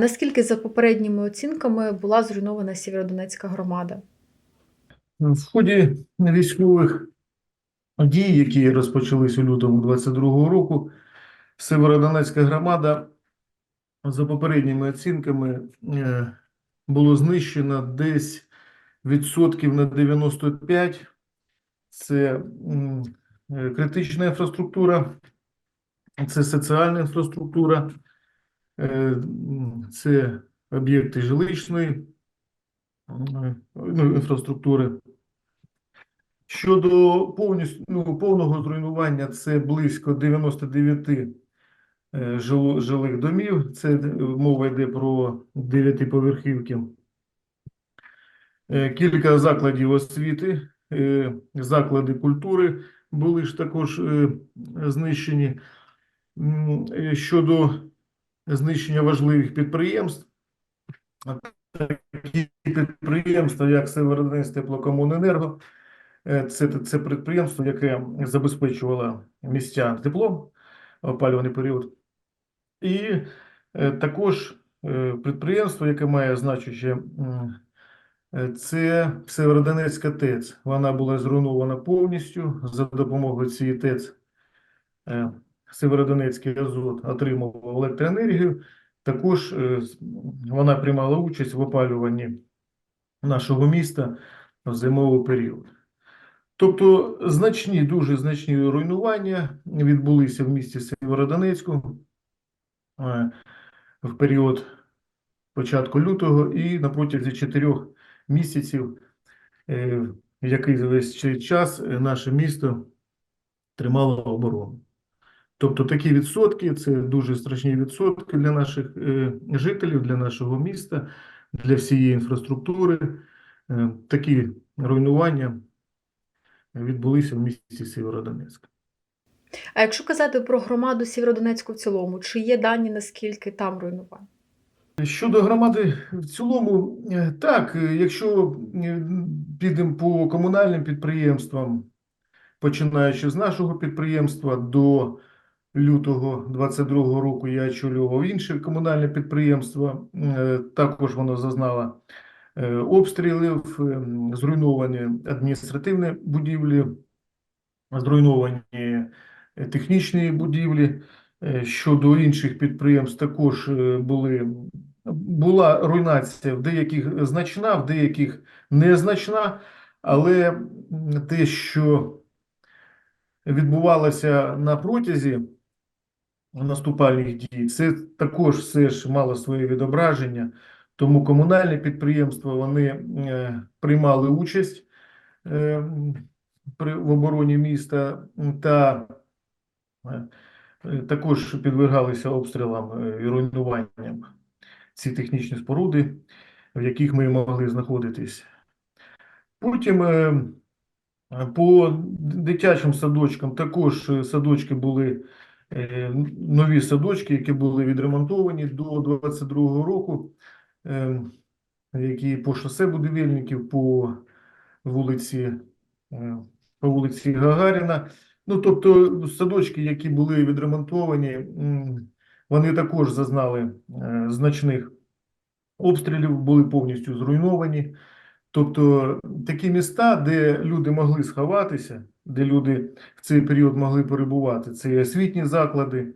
Наскільки за попередніми оцінками була зруйнована Сєвєродонецька громада? В ході військових дій, які розпочались у лютому 22-го року, Северодонецька громада, за попередніми оцінками, е, було знищено десь відсотків на 95. Це е, критична інфраструктура, це соціальна інфраструктура, це об'єкти жилищної ну, інфраструктури. Щодо повністю, ну, повного зруйнування, це близько 99 е, жилих домів. Це е, мова йде про дев'ятиповерхівки. Е, Кілька закладів освіти, е, заклади культури були ж також е, знищені. Е, Щодо знищення важливих підприємств, такі підприємства, як Северодонецьк теплокомуненерго, Е, Це, це підприємство, яке забезпечувало містян теплом опалювальний період. І е, також е, підприємство, яке має значуще, це Северодонецька ТЕЦ. Вона була зруйнована повністю за допомогою цієї ТЕЦ. Северодонецький азот отримував електроенергію. Також е, вона приймала участь в опалюванні нашого міста в зимовий період. Тобто значні, дуже значні руйнування відбулися в місті Сєвєродонецьку е, в період початку лютого і на протязі чотирьох місяців, е, який весь час наше місто тримало оборону. Тобто такі відсотки це дуже страшні відсотки для наших е, жителів, для нашого міста, для всієї інфраструктури. Е, Такі руйнування відбулися в місті Сєвєродонецьк. А якщо казати про громаду Сєвєродонецьку в цілому, чи є дані, наскільки там руйнувань? Щодо громади в цілому, е, так, якщо підемо по комунальним підприємствам, починаючи з нашого підприємства до лютого 22 року я очолював інше комунальне підприємство, е, також воно зазнало е, обстрілів, е, зруйновані адміністративні будівлі, зруйновані технічні будівлі. Щодо інших підприємств також були, була руйнація в деяких значна, в деяких незначна, але те, що відбувалося на протязі наступальних дій, це також все ж мало своє відображення. Тому комунальні підприємства вони е, приймали участь е, в обороні міста та е, також підвергалися обстрілам і руйнуванням ці технічні споруди, в яких ми могли знаходитись. Потім по дитячим садочкам також садочки були нові садочки, які були відремонтовані до 22-го року, е, які по шосе будівельників, по вулиці, е, по вулиці Гагаріна. Ну, тобто садочки, які були відремонтовані, вони також зазнали е, значних обстрілів, були повністю зруйновані. Тобто такі міста, де люди могли сховатися, де люди в цей період могли перебувати, це і освітні заклади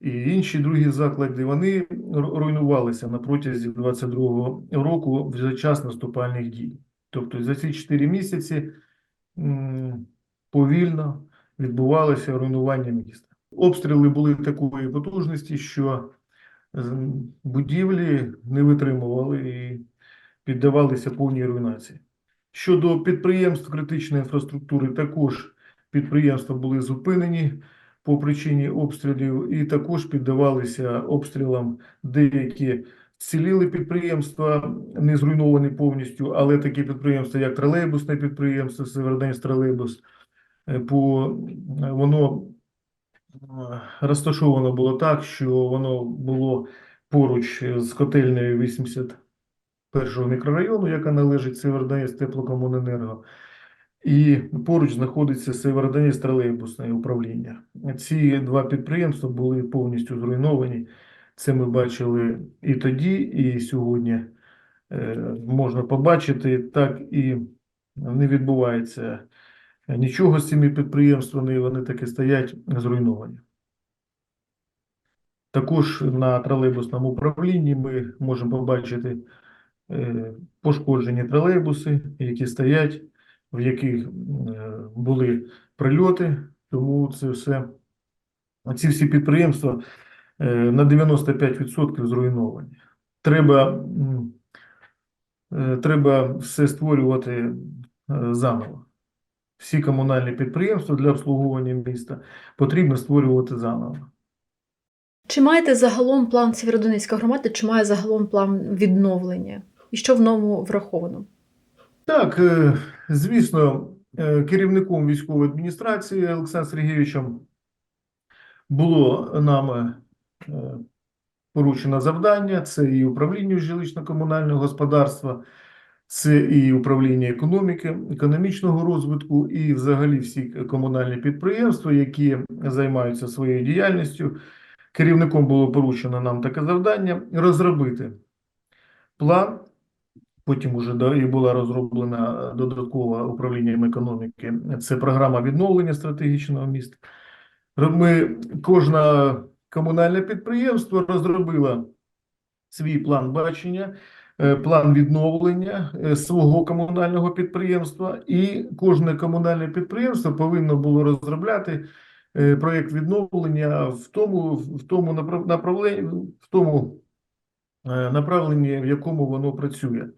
і інші другі заклади, вони руйнувалися на протязі 22-го року за час наступальних дій. Тобто за ці 4 місяці повільно відбувалося руйнування міста. Обстріли були такої потужності, що будівлі не витримували і піддавалися повній руйнації. Щодо підприємств критичної інфраструктури, також підприємства були зупинені по причині обстрілів і також піддавалися обстрілам. Деякі вціліли підприємства, не зруйновані повністю, але такі підприємства, як тролейбусне підприємство, Североденськ тролейбус, е, по, е, воно е, розташовано було так, що воно було поруч з котельнею 80 першого мікрорайону, яка належить Северодонецьк теплокомуненерго, і поруч знаходиться Северодонецьк тролейбусне управління. Ці два підприємства були повністю зруйновані. Це ми бачили і тоді, і сьогодні е, можна побачити, так і не відбувається нічого з цими підприємствами, вони таки стоять зруйновані. Також на тролейбусному управлінні ми можемо побачити пошкоджені тролейбуси, які стоять, в яких е, були прильоти, тому це все, ці всі підприємства е, на 95% зруйновані. Треба, е, треба все створювати е, заново. Всі комунальні підприємства для обслуговування міста потрібно створювати заново. Чи маєте загалом план Сєвєродонецька громада, чи має загалом план відновлення? І що в ньому враховано? Так, е, звісно, е, керівником військової адміністрації Олександром Сергійовичем було нам е, поручено завдання, це і управління жилищно-комунального господарства, це і управління економіки, економічного розвитку, і взагалі всі комунальні підприємства, які займаються своєю діяльністю. Керівником було поручено нам таке завдання розробити план. Потім уже і була розроблена додаткова управлінням економіки. Це програма відновлення стратегічного міста. Ми, кожне комунальне підприємство розробило свій план бачення, е, план відновлення е, свого комунального підприємства, і кожне комунальне підприємство повинно було розробляти е, проєкт відновлення в тому, в тому направленні, в тому е, направленні, в якому воно працює.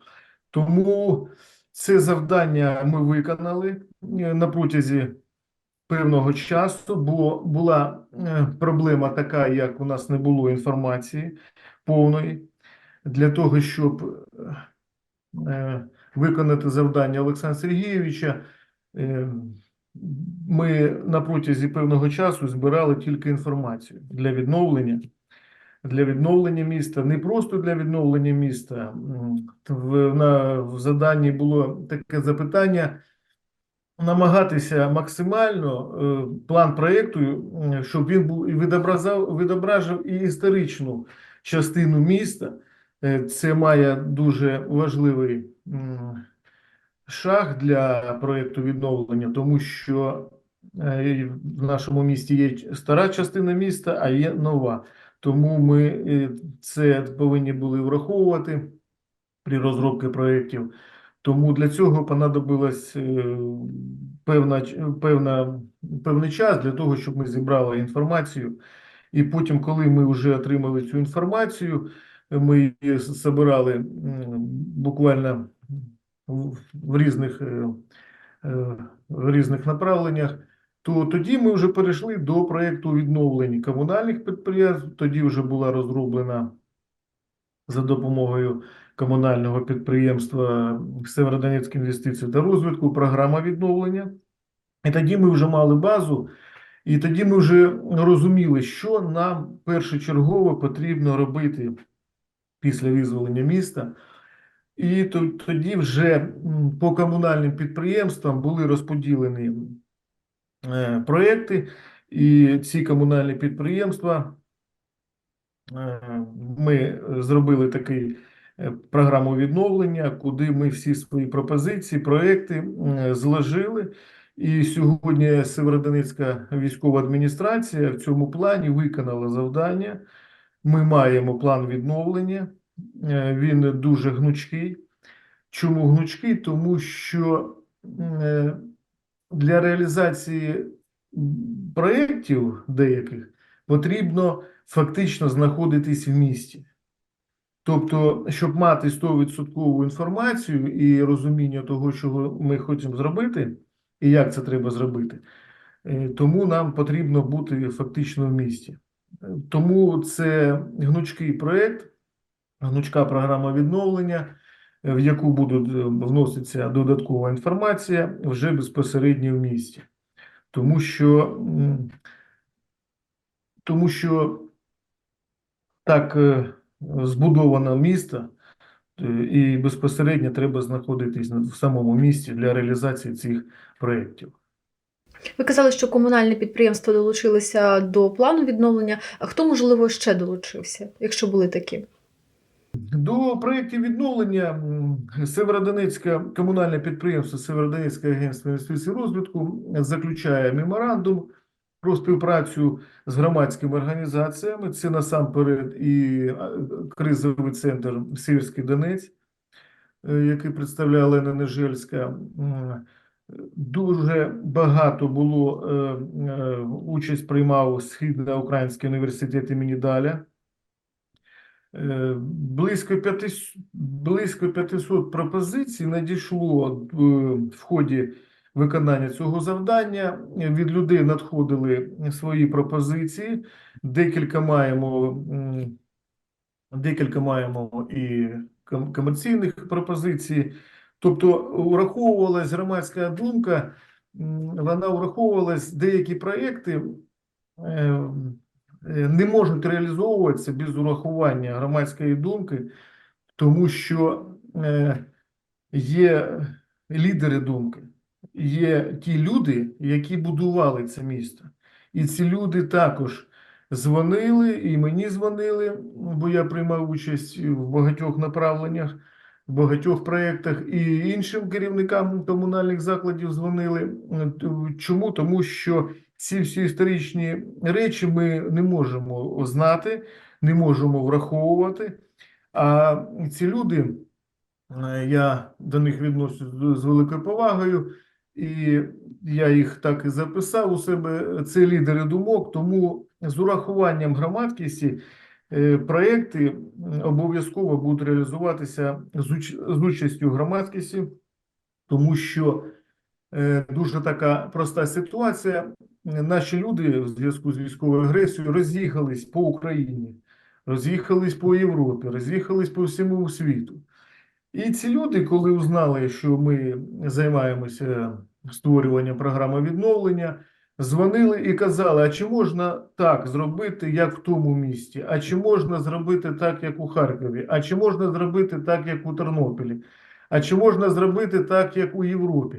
Тому це завдання ми виконали е, на протязі певного часу, бо була е, проблема така, як у нас не було інформації повної для того, щоб е, виконати завдання Олександра Сергійовича. Ми на протязі певного часу збирали тільки інформацію для відновлення для відновлення міста, не просто для відновлення міста. В, на, в заданні було таке запитання намагатися максимально е, план проєкту, щоб він був і відобразав, відображав і історичну частину міста. Е, Це має дуже важливий м, шаг для проєкту відновлення, тому що е, в нашому місті є стара частина міста, а є нова. Тому ми е, це повинні були враховувати при розробці проєктів. Тому для цього понадобилось е, певна, певна, певний час для того, щоб ми зібрали інформацію. І потім, коли ми вже отримали цю інформацію, ми її збирали буквально в, різних, е, в різних направленнях то тоді ми вже перейшли до проєкту відновлення комунальних підприємств. Тоді вже була розроблена за допомогою комунального підприємства Северодонецьк інвестиції та розвитку програма відновлення. І тоді ми вже мали базу, і тоді ми вже розуміли, що нам першочергово потрібно робити після визволення міста. І тоді вже по комунальним підприємствам були розподілені проекти, і ці комунальні підприємства е, ми зробили такий е, програму відновлення, куди ми всі свої пропозиції, проекти е, зложили. І сьогодні Северодонецька військова адміністрація в цьому плані виконала завдання. Ми маємо план відновлення. Е, Він дуже гнучкий. Чому гнучкий? Тому що е, для реалізації проєктів деяких потрібно фактично знаходитись в місті. Тобто, щоб мати 100% інформацію і розуміння того, що ми хочемо зробити, і як це треба зробити, е, тому нам потрібно бути фактично в місті. Тому це гнучкий проєкт, гнучка програма відновлення, в яку буде вноситься додаткова інформація вже безпосередньо в місті. Тому що, тому що так е, збудовано місто, е, і безпосередньо треба знаходитись в самому місті для реалізації цих проєктів. Ви казали, що комунальні підприємства долучилися до плану відновлення. А хто, можливо, ще долучився, якщо були такі? До проєктів відновлення Северодонецьке комунальне підприємство Северодонецьке агентство інвестицій розвитку заключає меморандум про співпрацю з громадськими організаціями. Це насамперед і кризовий центр Сіверський Донець, е, який представляє Олена Нежельська. Дуже багато було е, е, участь приймав Східноукраїнський університет імені Даля. Е, Близько 500, близько 500 пропозицій надійшло е, в ході виконання цього завдання. Від людей надходили свої пропозиції. Декілька маємо, декілька маємо і ком- комерційних пропозицій. Тобто ураховувалась громадська думка, вона ураховувалась деякі проекти. Е, не можуть реалізовуватися без урахування громадської думки, тому що е, є лідери думки, є ті люди, які будували це місто. І ці люди також дзвонили, і мені дзвонили, бо я приймав участь в багатьох направленнях, в багатьох проєктах, і іншим керівникам комунальних закладів дзвонили. Чому? Тому що ці всі історичні речі ми не можемо знати, не можемо враховувати. А ці люди, е, я до них відношусь з- великою повагою, і я їх так і записав у себе. Це лідери думок, тому з урахуванням громадськості е, проекти обов'язково будуть реалізуватися з участю громадськості, тому що дуже така проста ситуація. Наші люди в зв'язку з військовою агресією роз'їхались по Україні, роз'їхались по Європі, роз'їхались по всьому світу. І ці люди, коли узнали, що ми займаємося створюванням програми відновлення, дзвонили і казали: а чи можна так зробити, як в тому місті? А чи можна зробити так, як у Харкові? А чи можна зробити так, як у Тернополі? А чи можна зробити так, як у Європі?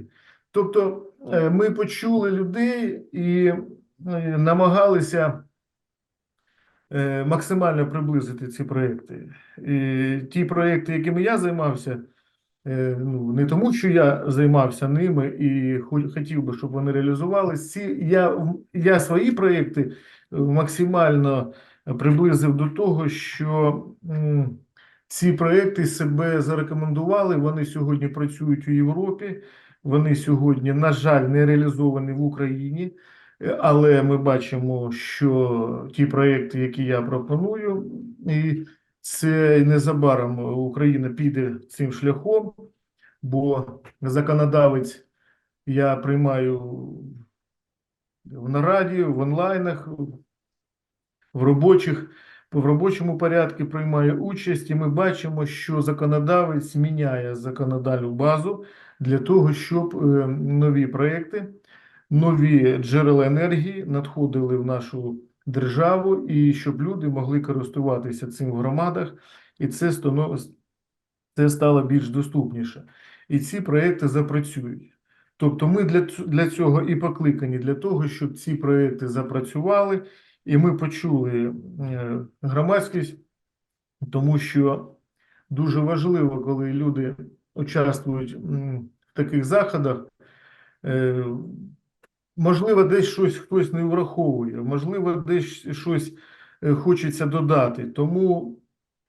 Тобто е, ми почули людей і е, намагалися е, максимально приблизити ці проекти. І ті проекти, якими я займався, ну, не тому, що я займався ними і хотів би, щоб вони реалізувалися. Ці я, я свої проекти максимально приблизив до того, що ці проекти себе зарекомендували. Вони сьогодні працюють у Європі. Вони сьогодні, на жаль, не реалізовані в Україні. Е, Але ми бачимо, що ті проекти, які я пропоную, і це незабаром Україна піде цим шляхом, бо законодавець я приймаю в нараді, в онлайнах, в робочих, в робочому порядку приймає участь, і ми бачимо, що законодавець міняє законодальну базу для того, щоб е, нові проекти нові джерела енергії надходили в нашу державу, і щоб люди могли користуватися цим в громадах, і це це стало більш доступніше. І ці проекти запрацюють. Тобто ми для, для цього і покликані, для того, щоб ці проекти запрацювали, і ми почули е, громадськість, тому що дуже важливо, коли люди участвують в таких заходах. Е, Можливо, десь щось хтось не враховує, можливо, десь щось е, хочеться додати. Тому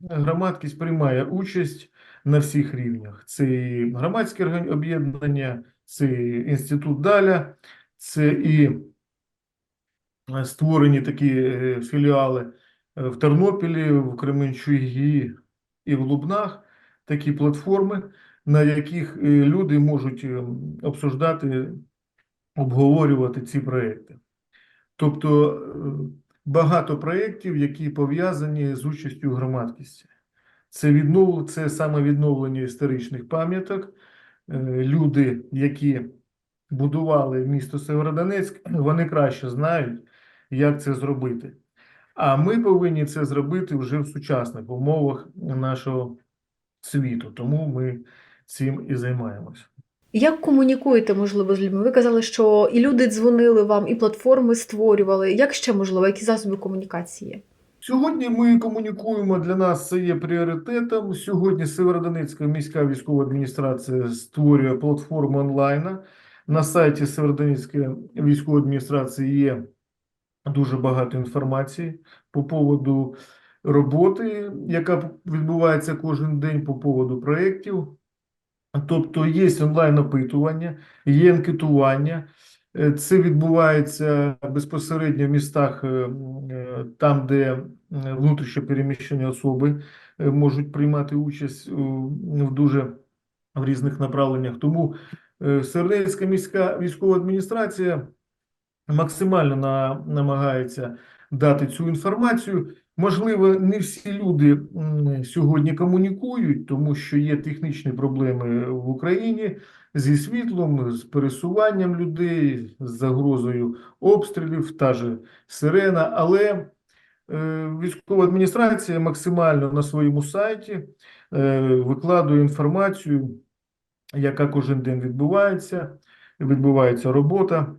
громадськість приймає участь на всіх рівнях. Це і громадське об'єднання, це і інститут Даля, це і е, створені такі філіали в Тернополі, в Кременчугі і в Лубнах, такі платформи, на яких е, люди можуть е, обсуждати обговорювати ці проекти. Тобто е, багато проєктів, які пов'язані з участю громадськості. Це віднов... це саме відновлення історичних пам'яток. Люди, які будували місто Северодонецьк, вони краще знають, як це зробити. А ми повинні це зробити вже в сучасних умовах нашого світу. Тому ми цим і займаємося. Як комунікуєте, можливо, з людьми? Ви казали, що і люди дзвонили вам, і платформи створювали. Як ще можливо, які засоби комунікації є? Сьогодні ми комунікуємо, для нас це є пріоритетом. Сьогодні Северодонецька міська військова адміністрація створює платформу онлайн. На сайті Северодонецької військової адміністрації є дуже багато інформації по поводу роботи, яка відбувається кожен день, по поводу проєктів. Тобто є онлайн-опитування, є анкетування. Е, Це відбувається безпосередньо в містах, е, е, там, де внутрішньо переміщені особи можуть приймати участь в дуже в різних направленнях. Тому е, міська військова адміністрація максимально на, намагається дати цю інформацію. Можливо, не всі люди сьогодні комунікують, тому що є технічні проблеми в Україні зі світлом, з пересуванням людей, з загрозою обстрілів, та же сирена. Але е, військова адміністрація максимально на своєму сайті е, викладує інформацію, яка кожен день відбувається, відбувається робота.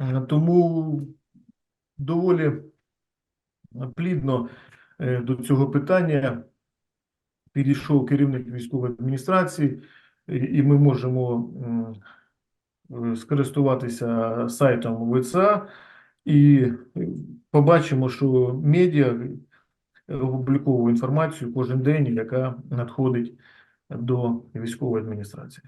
Е, Тому доволі плідно е, до цього питання підійшов керівник військової адміністрації, і- ми можемо е, скористуватися сайтом ВЦА і побачимо, що медіа опубліковує інформацію кожен день, яка надходить до військової адміністрації.